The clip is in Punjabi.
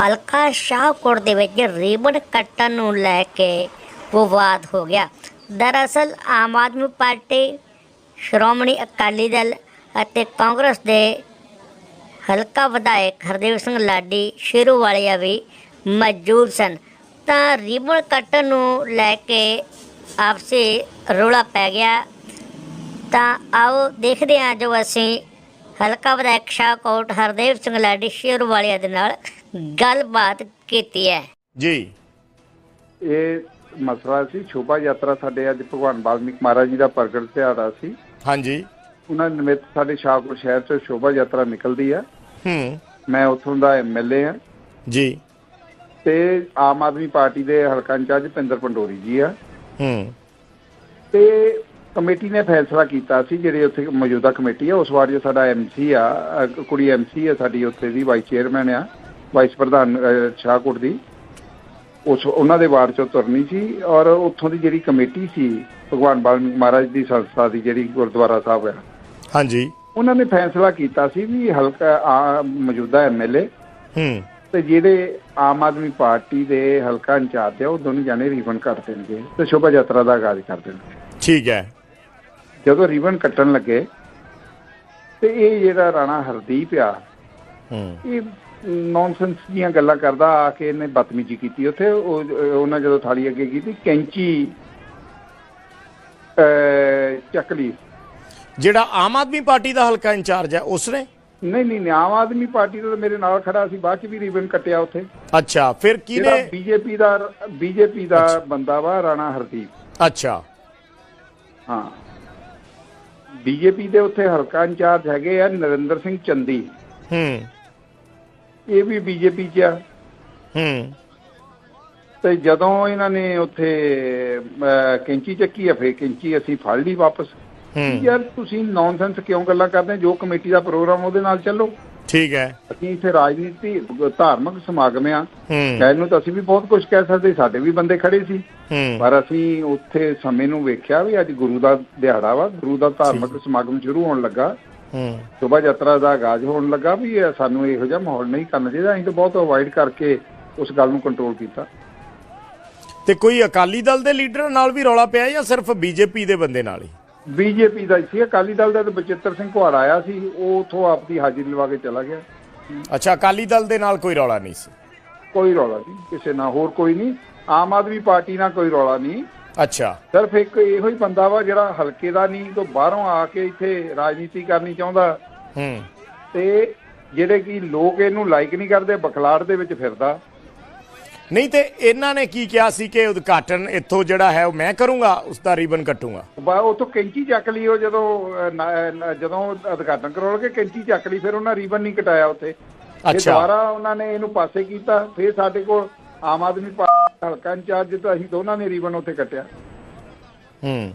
ਹਲਕਾ ਸ਼ਾਹਕੋਟ ਦੇ ਵਿੱਚ ਰੀਬਨ ਕੱਟਣ ਨੂੰ ਲੈ ਕੇ ਵਿਵਾਦ ਹੋ ਗਿਆ। ਦਰਅਸਲ, ਆਮ ਆਦਮੀ ਪਾਰਟੀ, ਸ਼੍ਰੋਮਣੀ ਅਕਾਲੀ ਦਲ ਅਤੇ ਕਾਂਗਰਸ ਦੇ ਹਲਕਾ ਵਿਧਾਇਕ ਹਰਦੇਵ ਸਿੰਘ ਲਾਡੀ ਸ਼ੇਰੂ ਸ਼ੇਰੂਵਾਲੀਆ ਵੀ ਮੌਜੂਦ ਸਨ। ਤਾਂ ਰੀਬਨ ਕੱਟਣ ਨੂੰ ਲੈ ਕੇ ਆਪਸੇ ਰੌਲਾ ਪੈ ਗਿਆ। ਤਾਂ ਆਓ ਦੇਖਦੇ ਹਾਂ ਜੋ ਅਸੀਂ ਹਲਕਾ ਵਿਧਾਇਕ ਸ਼ਾਹਕੋਟ ਹਰਦੇਵ ਸਿੰਘ ਲਾਡੀ ਸ਼ੇਰੂਵਾਲੀਆ ਦੇ ਨਾਲ ਗੱਲਬਾਤ ਕੀਤੀ ਹੈ। ਜੀ। ਇਹ ਮਸਲਾ ਸੀ ਸ਼ੋਭਾ ਯਾਤਰਾ ਸਾਡੇ ਅੱਜ ਭਗਵਾਨ ਵਾਲਮੀਕ ਮਹਾਰਾਜ ਜੀ ਦਾ ਪ੍ਰਗਟ ਦਿਹਾੜਾ ਸੀ। ਹਾਂਜੀ। ਉਹਨਾਂ ਨਿਮਿਤ ਸਾਡੇ ਸ਼ਾਹਪੁਰ ਸ਼ਹਿਰ ਚ ਸ਼ੋਭਾ ਯਾਤਰਾ ਨਿਕਲਦੀ ਆ। ਹੂੰ। ਮੈਂ ਉੱਥੋਂ ਦਾ ਐਮਐਲਏ ਆ। ਜੀ। ਤੇ ਆਮ ਆਦਮੀ ਪਾਰਟੀ ਦੇ ਹਲਕਾ ਇੰਚਾਰਜ ਪਿੰਦਰ ਪੰਡੋਰੀ ਜੀ ਆ। ਹੂੰ। ਤੇ ਕਮੇਟੀ ਨੇ ਫੈਸਲਾ ਕੀਤਾ ਸੀ ਜਿਹੜੇ ਉੱਥੇ ਮੌਜੂਦਾ ਕਮੇਟੀ ਆ ਉਸ ਵਾਰ ਜੋ ਸਾਡਾ ਐਮਸੀ ਆ ਕੁੜੀ ਐਮਸੀ ਆ ਸਾਡੀ ਉੱਥੇ ਦੀ ਵਾਈਸ ਚੇਅਰਮੈਨ ਆ ਵਾਈਸ ਪ੍ਰਧਾਨ ਸ਼ਾਹਕੋਟ ਦੀ ਉਸ ਉਹਨਾਂ ਦੇ ਵਾਰਡ ਚੋਂ ਤੁਰਨੀ ਸੀ ਔਰ ਉੱਥੋਂ ਦੀ ਜਿਹੜੀ ਕਮੇਟੀ ਸੀ ਭਗਵਾਨ ਵਾਲਮੀਕ ਮਹਾਰਾਜ ਦੀ ਸੰਸਥਾ ਦੀ ਜਿਹੜੀ ਗੁਰਦੁਆਰਾ ਸਾਹਿਬ ਆ। ਹਾਂਜੀ। ਉਹਨਾਂ ਨੇ ਫੈਸਲਾ ਕੀਤਾ ਸੀ ਵੀ ਹਲਕਾ ਆ- ਮੌਜੂਦਾ ਐਮਐਲਏ ਹੂੰ। ਤੇ ਜਿਹੜੇ ਆਮ ਆਦਮੀ ਪਾਰਟੀ ਦੇ ਹਲਕਾ ਇੰਚਾਰਜ ਆ ਉਹ ਦੋਨੋਂ ਜਾਣੇ ਰੀਬਨ ਕੱਟ ਦੇਣਗੇ ਤੇ ਸ਼ੋਭਾ ਯਾਤਰਾ ਦਾ ਆਗਾਜ਼ ਕਰ ਦੇਣਗੇ। ਠੀਕ ਹੈ। ਜਦੋਂ ਰੀਬਨ ਕੱਟਣ ਲੱਗੇ ਤੇ ਇਹ ਜਿਹੜਾ ਰਾਣਾ ਹਰਦੀਪ ਆ ਹੂੰ। ਇਹ ਨੌਨਸੈਂਸ ਦੀਆਂ ਗੱਲਾਂ ਕਰਦਾ ਆ ਕੇ ਇਹਨੇ ਬਦਤਮੀਜ਼ੀ ਕੀਤੀ। ਉੱਥੇ ਉਹ- ਉਹਨਾਂ ਜਦੋਂ ਥਾਲੀ ਅੱਗੇ ਕੀਤੀ ਕੈਂਚੀ ਚੱਕ ਲਈ। ਜਿਹੜਾ ਆਮ ਆਦਮੀ ਪਾਰਟੀ ਦਾ ਹਲਕਾ ਇੰਚਾਰਜ ਹੈ ਉਸਨੇ? ਨਹੀਂ ਨਹੀਂ ਆਮ ਆਦਮੀ ਪਾਰਟੀ ਦਾ ਮੇਰੇ ਨਾਲ ਖੜਾ ਸੀ ਬਾਅਦ ਚ ਵੀ ਰੀਬਨ ਕੱਟਿਆ ਉੱਥੇ। ਅੱਛਾ ਫਿਰ ਕਿਹਨੇ ਬੀਜੇਪੀ ਦਾ ਬੀਜੇਪੀ ਦਾ ਬੰਦਾ ਵਾ ਰਾਣਾ ਹਰਦੀਪ। ਅੱਛਾ। ਹਾਂ। ਬੀਜੇਪੀ ਦੇ ਉੱਥੇ ਹਲਕਾ ਇੰਚਾਰਜ ਹੈਗੇ ਆ ਨਰਿੰਦਰ ਸਿੰਘ ਚੰਦੀ। ਹੂੰ। ਇਹ ਵੀ ਬੀਜੇਪੀ 'ਚ ਆ। ਹੂੰ। ਤੇ ਜਦੋਂ ਇਹਨਾਂ ਨੇ ਉੱਥੇ ਕੈਂਚੀ ਚੱਕੀ ਆ ਫੇਰ ਕੈਂਚੀ ਅਸੀਂ ਫੜ ਲਈ ਵਾਪਸ। ਹੂੰ। ਯਾਰ ਤੁਸੀਂ ਨੌਨਸੈਂਸ ਕਿਉਂ ਗੱਲਾਂ ਕਰਦੇ? ਜੋ ਕਮੇਟੀ ਦਾ ਪ੍ਰੋਗਰਾਮ ਉਹਦੇ ਨਾਲ ਚੱਲੋ। ਠੀਕ ਹੈ। ਅਸੀਂ ਇੱਥੇ ਰਾਜਨੀਤੀ ਧਾਰਮਿਕ ਸਮਾਗਮ ਆ ਕਹਿਣ ਨੂੰ ਤਾਂ ਅਸੀਂ ਵੀ ਬਹੁਤ ਕੁਝ ਕਹਿ ਸਕਦੇ ਸਾਡੇ ਵੀ ਬੰਦੇ ਖੜੇ ਸੀ। ਪਰ ਅਸੀਂ ਉੱਥੇ ਸਮੇਂ ਨੂੰ ਵੇਖਿਆ ਵੀ ਅੱਜ ਗੁਰੂ ਦਾ ਦਿਹਾੜਾ ਵਾ ਗੁਰੂ ਦਾ ਧਾਰਮਿਕ ਸਮਾਗਮ ਸ਼ੁਰੂ ਹੋਣ ਲੱਗਾ। ਹੂੰ। ਸ਼ੋਭਾ ਯਾਤਰਾ ਦਾ ਆਗਾਜ਼ ਹੋਣ ਲੱਗਾ ਵੀ ਇਹ ਸਾਨੂੰ ਇਹੋ ਜਿਹਾ ਮਾਹੌਲ ਨਹੀਂ ਕਰਨਾ ਚਾਹੀਦਾ। ਅਸੀਂ ਤਾਂ ਬਹੁਤ ਅਵੋਇਡ ਕਰਕੇ ਉਸ ਗੱਲ ਨੂੰ ਕੰਟਰੋਲ ਕੀਤਾ। ਤੇ ਕੋਈ ਅਕਾਲੀ ਦਲ ਦੇ ਲੀਡਰ ਨਾਲ ਵੀ ਰੌਲਾ ਪਿਆ ਜਾਂ ਸਿਰਫ ਬੀਜੇਪੀ ਦੇ ਬੰਦੇ ਨਾਲ ਹੀ? ਬੀਜੇਪੀ ਦਾ ਸੀ ਅਕਾਲੀ ਦਲ ਦਾ ਤਾਂ ਬਚਿੱਤਰ ਸਿੰਘ ਕੁਹਾੜ ਆਇਆ ਸੀ ਉਹ ਉਥੋਂ ਆਪਦੀ ਹਾਜ਼ਰੀ ਲਵਾ ਕੇ ਚਲਾ ਗਿਆ। ਅੱਛਾ ਅਕਾਲੀ ਦਲ ਦੇ ਨਾਲ ਕੋਈ ਰੌਲਾ ਨਹੀਂ ਸੀ? ਕੋਈ ਰੌਲਾ ਨਹੀਂ ਕਿਸੇ ਨਾਲ ਹੋਰ ਕੋਈ ਨਹੀਂ ਆਮ ਆਦਮੀ ਪਾਰਟੀ ਨਾਲ ਕੋਈ ਰੌਲਾ ਨਹੀਂ। ਅੱਛਾ। ਸਿਰਫ ਇੱਕ ਇਹੋ ਹੀ ਬੰਦਾ ਵਾ ਜਿਹੜਾ ਹਲਕੇ ਦਾ ਨਹੀਂ ਤੋਂ ਬਾਹਰੋਂ ਆ ਕੇ ਇੱਥੇ ਰਾਜਨੀਤੀ ਕਰਨੀ ਚਾਹੁੰਦਾ। ਹੂੰ। ਤੇ ਜਿਹੜੇ ਕਿ ਲੋਕ ਇਹਨੂੰ ਲਾਈਕ ਨਹੀਂ ਕਰਦੇ ਬਖਲਾੜ ਦੇ ਵਿੱਚ ਫਿਰਦਾ। ਨਹੀਂ ਤੇ ਇਹਨਾਂ ਨੇ ਕੀ ਕਿਹਾ ਸੀ ਕਿ ਉਦਘਾਟਨ ਇੱਥੋਂ ਜਿਹੜਾ ਹੈ ਉਹ ਮੈਂ ਕਰੂੰਗਾ ਉਸ ਦਾ ਰੀਬਨ ਕੱਟੂੰਗਾ। ਬਾ ਉਹ ਤੋਂ ਕੈਂਚੀ ਚੱਕ ਲਈ ਉਹ ਜਦੋਂ ਅਹ, ਨਾ- ਨਾ- ਜਦੋਂ ਉਦਘਾਟਨ ਕਰੋਗੇ ਕੈਂਚੀ ਚੱਕ ਲਈ ਫਿਰ ਉਹਨਾਂ ਰੀਬਨ ਨਹੀਂ ਕਟਾਇਆ ਉੱਥੇ। ਫਿਰ ਅੱਛਾ। ਦੁਬਾਰਾ ਉਹਨਾਂ ਨੇ ਇਹਨੂੰ ਪਾਸੇ ਕੀਤਾ ਫਿਰ ਸਾਡੇ ਕੋਲ ਆਮ ਆਦਮੀ ਪਾਰਟੀ ਹਲਕਾ ਇੰਚਾਰਜ ਤਾਂ ਅਸੀਂ ਦੋਨਾਂ ਨੇ ਰੀਬਨ ਉੱਥੇ ਕੱਟਿਆ। ਹੂੰ।